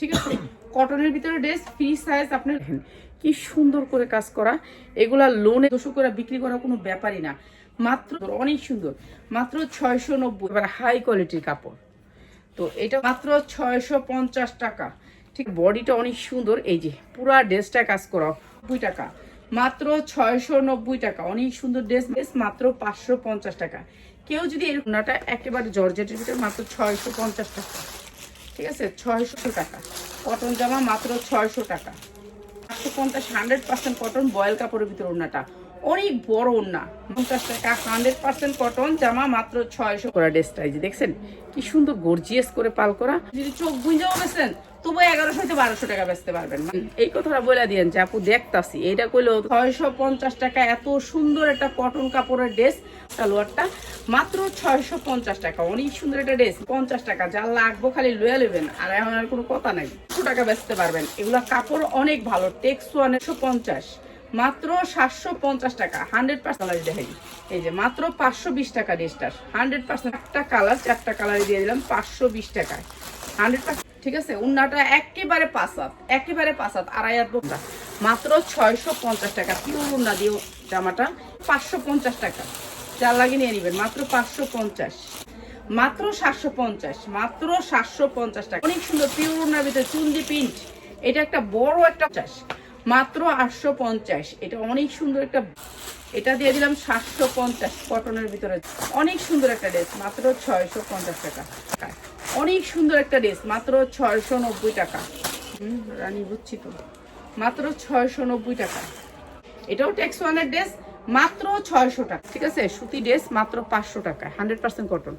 ঠিক আছে? কটনের ভিতরে ড্রেস ফ্রি সাইজ আপনি দেখেন, কি সুন্দর করে কাজ করা। এগুলা লোনে দুশো করে বিক্রি করা কোনো ব্যাপারই না। মাত্র অনেক সুন্দর। মাত্র ছয়শো নব্বই। এবার হাই কোয়ালিটির কাপড়। তো এটা মাত্র ছয়শো পঞ্চাশ টাকা। ঠিক বডিটা অনেক সুন্দর। এই যে, পুরা ড্রেসটা কাজ করা, নব্বই টাকা। মাত্র ছয়শো নব্বই টাকা। অনেক সুন্দর ড্রেস ড্রেস মাত্র পাঁচশো পঞ্চাশ টাকা। কেউ যদি এরকমটা একেবারে জর্জেটের ভিতরে মাত্র ছয়শো পঞ্চাশ টাকা। ঠিক আছে? ছয়শো টাকা। কটন জামা মাত্র ছয়শো টাকা। একশো পঞ্চাশ হান্ড্রেড পার্সেন্ট কটন বয়েল কাপড়ের ভিতরে ওড়নাটা। অনেক বড় ওড়না। পঞ্চাশ টাকা হান্ড্রেড পার্সেন্ট কটন জামা মাত্র ছয়শো করা ড্রেসটা এই যে দেখছেন? কি সুন্দর গর্জিয়াস করে পাল করা। যদি চোখ গুঁজেও বেছেন তবু এগারোশো থেকে বারোশো টাকা বেচতে পারবেন। এই কথাটা বলে দিয়েন যে আপু দেখতাছি, এইটা কইলো ছয়শো পঞ্চাশ টাকা, এত সুন্দর একটা কটন কাপড়ের ড্রেস সালোয়ারটা মাত্র ছয়শো পঞ্চাশ টাকা, অনেক সুন্দর একটা ড্রেস পঞ্চাশ টাকা, যা লাগবো খালি লয়ে নেবেন আর এখন আর কোনো কথা নাই। দুশো টাকা বেচতে পারবেন। এগুলা কাপড় অনেক ভালো টেক্স ওয়ানশো পঞ্চাশ। মাত্র সাতশো পঞ্চাশ টাকা, হান্ড্রেড পার্সেন্ট দেখাই এই যে মাত্র পাঁচশো বিশ টাকা ড্রেসটার, হান্ড্রেড পার্সেন্ট একটা কালার চারটা কালার দিয়ে দিলাম পাঁচশো বিশ টাকায়। হান্ড্রেড ঠিক আছে? উন্নাটা একেবারে পাসাত একেবারে পাসাত আড়াই হাত বোকটা মাত্র ছয়শো পঞ্চাশ টাকা পিওর উন্না দিয়ে জামাটা, পাঁচশো পঞ্চাশ টাকা। চার লাগিয়ে নিয়ে নেবেন, মাত্র পাঁচশো পঞ্চাশ। মাত্র সাতশো পঞ্চাশ, মাত্র সাতশো পঞ্চাশ টাকা। অনেক সুন্দর পিওর উন্নার ভিতরে চুন্দি প্রিন্ট এটা একটা বড় একটা চাষ মাত্র আটশো পঞ্চাশ। এটা অনেক সুন্দর একটা এটা দিয়ে দিলাম সাতশো পঞ্চাশ কটনের ভিতরে। অনেক সুন্দর একটা ড্রেস, মাত্র ছয়শো পঞ্চাশ টাকা। অনেক সুন্দর একটা ড্রেস, মাত্র ছয়শো নব্বই টাকা। হুম, রানী বুঝছি তো। মাত্র ছয়শো নব্বই টাকা। এটাও ট্যাক্স ওয়ানের ড্রেস, মাত্র ছয়শো টাকা। ঠিক আছে? সুতি ড্রেস, মাত্র পাঁচশো টাকা। Hundred percent cotton.